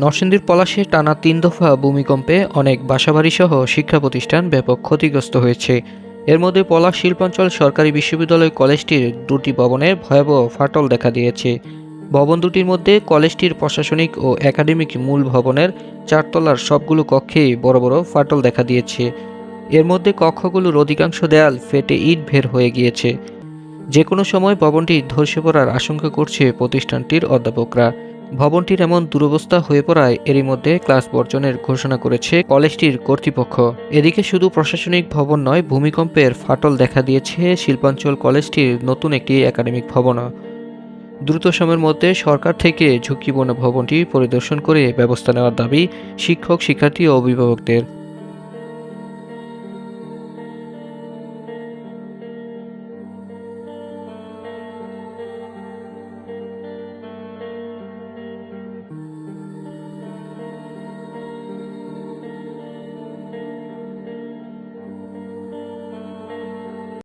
নরসিংদীর পলাশে টানা তিন দফা ভূমিকম্পে অনেক বাসাবাড়িসহ শিক্ষা প্রতিষ্ঠান ব্যাপক ক্ষতিগ্রস্ত হয়েছে। এর মধ্যে পলাশ শিল্পাঞ্চল সরকারি বিশ্ববিদ্যালয় কলেজটির দুটি ভবনে ভয়াবহ ফাটল দেখা দিয়েছে। ভবন দুটির মধ্যে কলেজটির প্রশাসনিক ও একাডেমিক মূল ভবনের চারতলার সবগুলো কক্ষেই বড় বড় ফাটল দেখা দিয়েছে। এর মধ্যে কক্ষগুলোর অধিকাংশ দেয়াল ফেটে ইট বের হয়ে গিয়েছে। যে কোনো সময় ভবনটি ধসে পড়ার আশঙ্কা করছে প্রতিষ্ঠানটির অধ্যাপকরা। ভবনটির এমন দুরবস্থা হয়ে পড়ায় এরই মধ্যে ক্লাস বর্জনের ঘোষণা করেছে কলেজটির কর্তৃপক্ষ। এদিকে শুধু প্রশাসনিক ভবন নয়, ভূমিকম্পের ফাটল দেখা দিয়েছে শিল্পাঞ্চল কলেজটির নতুন একটি একাডেমিক ভবন। দ্রুত সময়ের মধ্যে সরকার থেকে ঝুঁকিপূর্ণ ভবনটি পরিদর্শন করে ব্যবস্থা নেওয়ার দাবি শিক্ষক, শিক্ষার্থী ও অভিভাবকদের।